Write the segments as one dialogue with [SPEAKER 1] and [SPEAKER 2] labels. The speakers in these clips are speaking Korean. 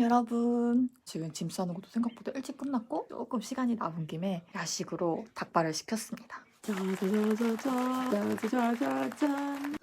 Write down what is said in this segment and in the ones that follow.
[SPEAKER 1] 여러분. 지금 짐 싸는 것도 생각보다 일찍 끝났고 조금 시간이 남은 김에 야식으로 닭발을 시켰습니다. 짜자자자자 짜자자자잔.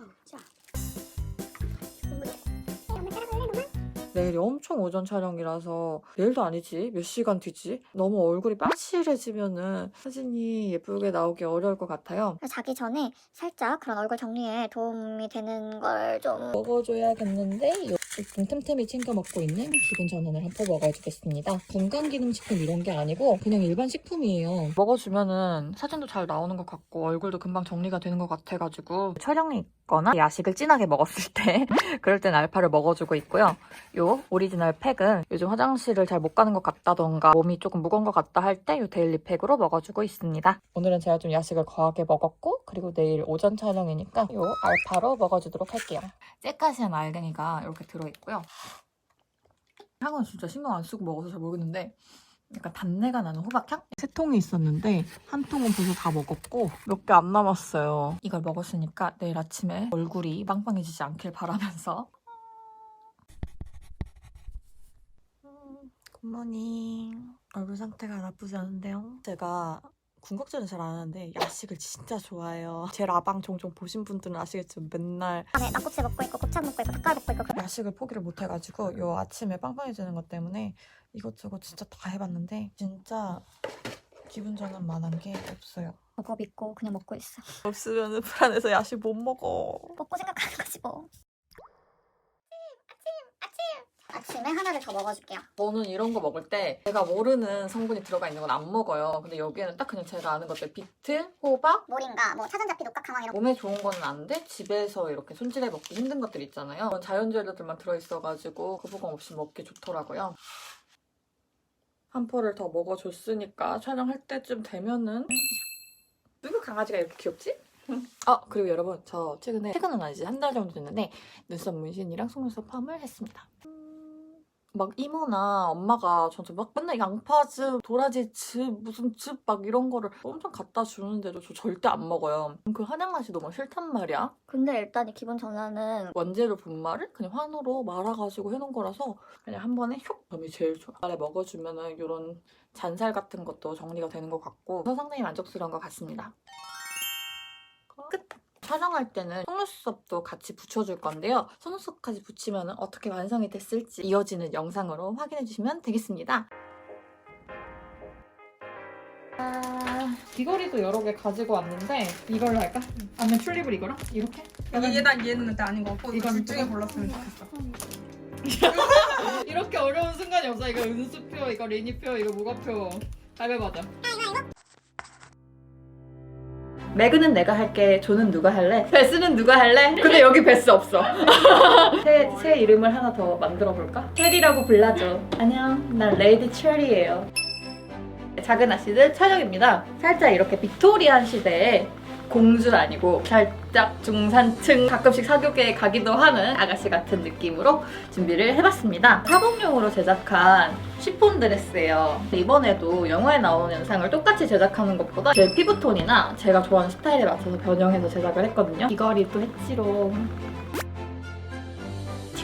[SPEAKER 1] 내일이 엄청 오전 촬영이라서 내일도 아니지 몇 시간 뒤지 너무 얼굴이 빠실해지면은 사진이 예쁘게 나오기 어려울 것 같아요
[SPEAKER 2] 자기 전에 살짝 그런 얼굴 정리에 도움이 되는 걸 좀
[SPEAKER 1] 먹어줘야겠는데 일단 틈틈이 챙겨 먹고 있는 기본 전환을 한번 먹어주겠습니다. 건강기능식품 이런 게 아니고 그냥 일반 식품이에요. 먹어주면은 사진도 잘 나오는 것 같고 얼굴도 금방 정리가 되는 것 같아가지고. 촬영이 있 거나 야식을 진하게 먹었을 때 그럴 땐 알파를 먹어주고 있고요 요 오리지널 팩은 요즘 화장실을 잘 못 가는 것 같다던가 몸이 조금 무거운 것 같다 할 때 요 데일리 팩으로 먹어주고 있습니다. 오늘은 제가 좀 야식을 거하게 먹었고 그리고 내일 오전 촬영이니까 요 알파로 먹어주도록 할게요. 째까시한 알갱이가 이렇게 들어있고요. 향은 진짜 신경 안 쓰고 먹어서 잘 모르겠는데 약간 단내가 나는 호박향? 세 통이 있었는데 한 통은 벌써 다 먹었고 몇 개 안 남았어요. 이걸 먹었으니까 내일 아침에 얼굴이 빵빵해지지 않길 바라면서 굿모닝. 얼굴 상태가 나쁘지 않은데요? 제가 군것질은 잘 안 하는데 야식을 진짜 좋아해요. 제 라방 종종 보신 분들은 아시겠지만 맨날
[SPEAKER 2] 안에 낙곱새 먹고 있고 곱창 먹고 있고 닭갈 먹고 있고 그래.
[SPEAKER 1] 야식을 포기를 못 해가지고 요 아침에 빵빵해지는 것 때문에 이것저것 진짜 다 해봤는데 진짜 기분 전환 만한 게 없어요.
[SPEAKER 2] 그거 믿고 그냥 먹고 있어
[SPEAKER 1] 없으면 불안해서 야식 못 먹어.
[SPEAKER 2] 먹고 생각하는 거지 뭐 아침 아침에 하나를 더 먹어줄게요
[SPEAKER 1] 저는 이런 거 먹을 때 제가 모르는 성분이 들어가 있는 건 안 먹어요. 근데 여기에는 딱 그냥 제가 아는 것들 비트, 호박,
[SPEAKER 2] 모링가 뭐 차전자피 녹각 강황 이런 거
[SPEAKER 1] 몸에 좋은 거는 아는데 집에서 이렇게 손질해 먹기 힘든 것들 있잖아요. 그런 자연 재료들만 들어있어가지고 거부감 없이 먹기 좋더라고요. 한 포를 더 먹어줬으니까 촬영할 때쯤 되면은 누구 강아지가 이렇게 귀엽지? 아 그리고 여러분 저 최근에 최근은 아니지 한 달 정도 됐는데 눈썹 문신이랑 속눈썹 펌을 했습니다. 음, 막 이모나 엄마가 저한테 막 맨날 양파즙, 도라지즙, 무슨 즙 막 이런 거를 엄청 갖다 주는데도 저 절대 안 먹어요. 그 한약 맛이 너무 싫단 말이야.
[SPEAKER 2] 근데 일단 이 기본 전환은
[SPEAKER 1] 원재료 분말을 그냥 환으로 말아가지고 해놓은 거라서 그냥 한 번에 슉 점이 제일 좋아. 말에 먹어주면은 이런 잔살 같은 것도 정리가 되는 것 같고 그래서 상당히 만족스러운 것 같습니다. 끝! 촬영할 때는 속눈썹도 같이 붙여줄 건데요. 속눈썹까지 붙이면 어떻게 완성이 됐을지 이어지는 영상으로 확인해주시면 되겠습니다. 아, 귀걸이도 여러 개 가지고 왔는데 이걸로 할까? 아니면 튤립을 이거랑? 이렇게?
[SPEAKER 3] 얘랑 얘는 근데 아닌 것 같고
[SPEAKER 1] 이건
[SPEAKER 3] 둘 중에 골랐으면 좋겠어.
[SPEAKER 1] 이렇게 어려운 순간이 없어. 이거 은수표, 이거 리니표, 이거 무거표. 가위바위보자. 매그는 내가 할게. 조는 누가 할래? 베스는 누가 할래? 근데 여기 베스 없어. 새, 새 이름을 하나 더 만들어 볼까? 체리라고 불러줘. 안녕. 난 레이디 체리예요. 작은 아씨들 촬영입니다. 살짝 이렇게 빅토리안 시대에 공주는 아니고 살짝 중산층 가끔씩 사교계에 가기도 하는 아가씨 같은 느낌으로 준비를 해봤습니다. 사복용으로 제작한 시폰 드레스예요. 이번에도 영화에 나오는 영상을 똑같이 제작하는 것보다 제 피부톤이나 제가 좋아하는 스타일에 맞춰서 변형해서 제작을 했거든요. 귀걸이도 했지롱.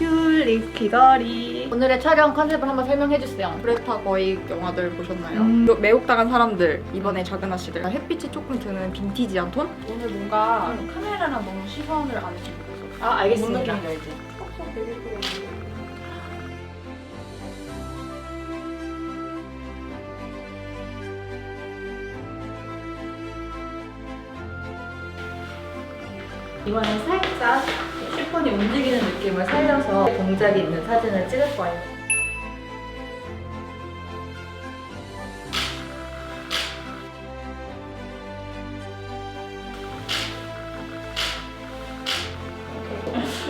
[SPEAKER 1] 튤립 귀걸이. 오늘의 촬영 컨셉을 한번 설명해주세요. 브레타 거의 영화들 보셨나요?
[SPEAKER 3] 음, 매혹당한 사람들 이번에 작은 아씨들 햇빛이 조금 드는 빈티지한 톤? 오늘 뭔가 카메라랑 너무 시선을 안 주고 있어.
[SPEAKER 1] 아 알겠습니다.
[SPEAKER 3] 느낌인지 알지?
[SPEAKER 1] 이번엔 살짝 슈폰이 움직이는 느낌을 살려서 동작이 있는 사진을 찍을 거예요.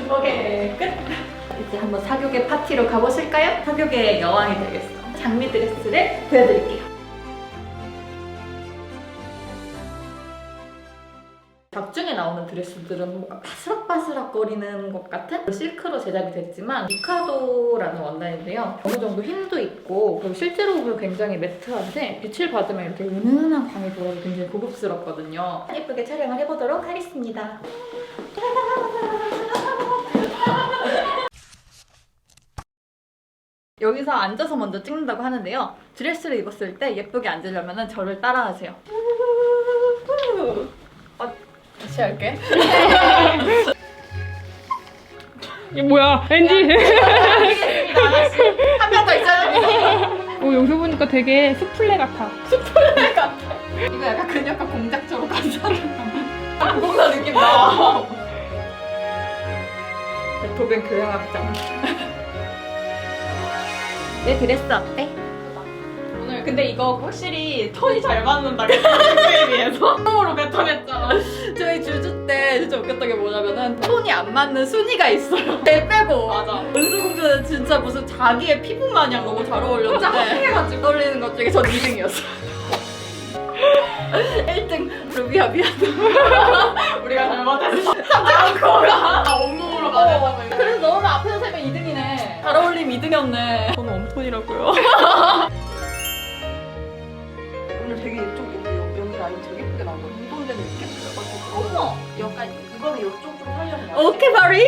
[SPEAKER 1] 오케이 끝. 이제 한번 사교계 파티로 가보실까요? 사교계의 여왕이 되겠어. 장미 드레스를 보여드릴게요. 작중에 나오는 드레스들은 바스락바스락 거리는 것 같은 실크로 제작이 됐지만 미카도라는 원단인데요. 어느 정도 힘도 있고 그리고 실제로 보면 굉장히 매트한데 빛을 받으면 이렇게 은은한 광이 돌아서 굉장히 고급스럽거든요. 예쁘게 촬영을 해보도록 하겠습니다. 여기서 앉아서 먼저 찍는다고 하는데요. 드레스를 입었을 때 예쁘게 앉으려면 저를 따라하세요. 어, 다시 할게.
[SPEAKER 4] 이게 뭐야? 앤디.
[SPEAKER 1] 한명 더 있어요.
[SPEAKER 4] 오 여기서 보니까 되게 수플레 같아.
[SPEAKER 1] 이거 약간 그녀가 공작처럼 가사를 공사 느낌 나. 베토벤 교향악장. 내 드레스 어때?
[SPEAKER 3] 근데 이거 확실히 톤이 잘 맞는다. 그에 비해서 처음으로 뱉어냈잖아.
[SPEAKER 1] 저희 주주 때 진짜 웃겼던 게 뭐냐면은 톤이 안 맞는 순위가 있어요. 배 빼고.
[SPEAKER 3] 맞아.
[SPEAKER 1] 은수공주는 진짜 무슨 자기의 피부 마냥 너무 잘 어울렸는데
[SPEAKER 3] 해가지고.
[SPEAKER 1] 떠올리는 것 중에 전 2등이었어요. 1등 루비야 미안.
[SPEAKER 3] 우리가 잘못했어. 삼장코가 온몸으로 맞았다고. 이거.
[SPEAKER 1] 그래서 너를 앞에서 세면 2등이네. 잘 어울림 2등이었네. 저는 웜톤이라고요.
[SPEAKER 3] 라인 되게 예쁘게 나온 거. 운동되는 느낌?
[SPEAKER 1] 어머.
[SPEAKER 3] 약간 이거는 이쪽 좀 살려서.
[SPEAKER 1] 오케이 바리.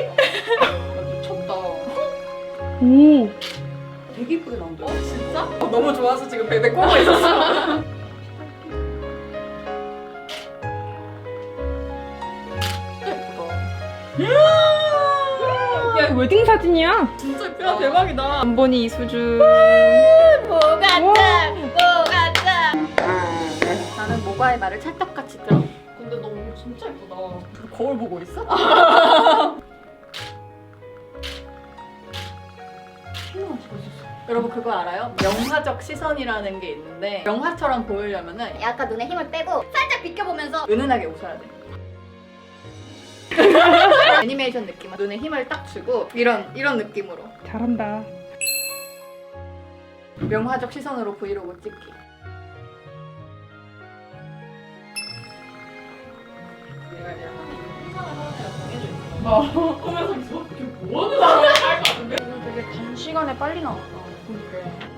[SPEAKER 3] 아, 미쳤다.
[SPEAKER 4] 오.
[SPEAKER 3] 되게 예쁘게 나온다.
[SPEAKER 1] 어 진짜? 어, 너무 좋아서 지금 베베 꼬고 있었어.
[SPEAKER 4] 야 이거 웨딩 사진이야.
[SPEAKER 1] 진짜 예쁘다 대박이다.
[SPEAKER 4] 안보니 이수준.
[SPEAKER 1] 뭐 같다 모바일 말을 찰떡같이 들어.
[SPEAKER 3] 근데 너무 진짜 예쁘다.
[SPEAKER 1] 거울 보고 있어?
[SPEAKER 3] 있었어.
[SPEAKER 1] 여러분 그거 알아요? 명화적 시선이라는 게 있는데 명화처럼 보이려면은
[SPEAKER 2] 약간 눈에 힘을 빼고 살짝 비껴보면서
[SPEAKER 1] 은은하게 웃어야 돼. 애니메이션 느낌은 눈에 힘을 딱 주고 이런 이런 느낌으로
[SPEAKER 4] 잘한다.
[SPEAKER 1] 명화적 시선으로 브이로그 찍기.
[SPEAKER 3] 어, 보면서 있어. 이게 뭐 하는 사람이 할것 같은데? 이거 되게 단 시간에 빨리 나왔다. 그러니까.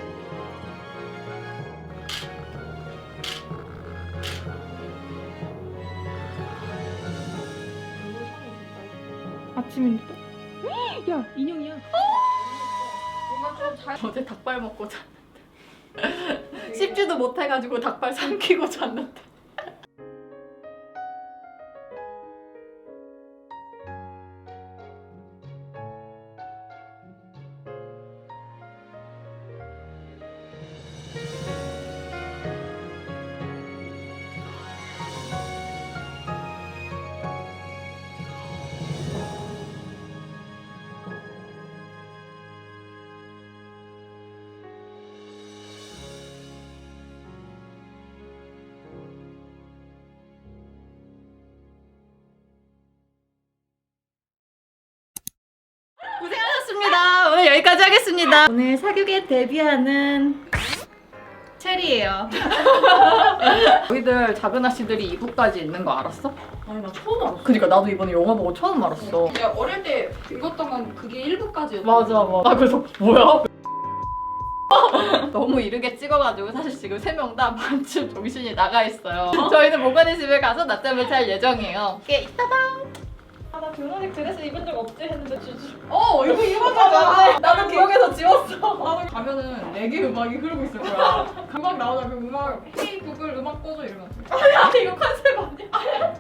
[SPEAKER 4] 아침인데 또. 야 인형이야.
[SPEAKER 1] 어제 닭발 먹고 잤는데 씹지도 못해가지고 닭발 삼키고 잤는데. 하셨습니다. 오늘 여기까지 하겠습니다. 오늘 사교계 데뷔하는 체리예요. 너희들 작은 아씨들이 이북까지 있는 거 알았어?
[SPEAKER 3] 아니 나 처음 알았어.
[SPEAKER 1] 그니까 나도 이번에 영화 보고 처음 알았어.
[SPEAKER 3] 야 어릴 때 읽었던 건 그게 1부까지였어.
[SPEAKER 1] 맞아 맞아. 나 그래서 뭐야? 너무 이르게 찍어가지고 사실 지금 세 명 다 반쯤 정신이 나가 있어요. 저희는 모가니 집에 가서 낮잠을 잘 예정이에요. 이따 봐.
[SPEAKER 3] 아나 결혼식 드레스 입은 적 없지 했는데 주주.
[SPEAKER 1] 어 이거 입었잖아. 나도 기억에서 지웠어. 나도 가면은 레게 음악이 흐르고 있을 거야.
[SPEAKER 3] 음악 나오자 그 음악 헤이 구글 음악 꺼줘 이러면.
[SPEAKER 1] 야 이거 컨셉 아니야?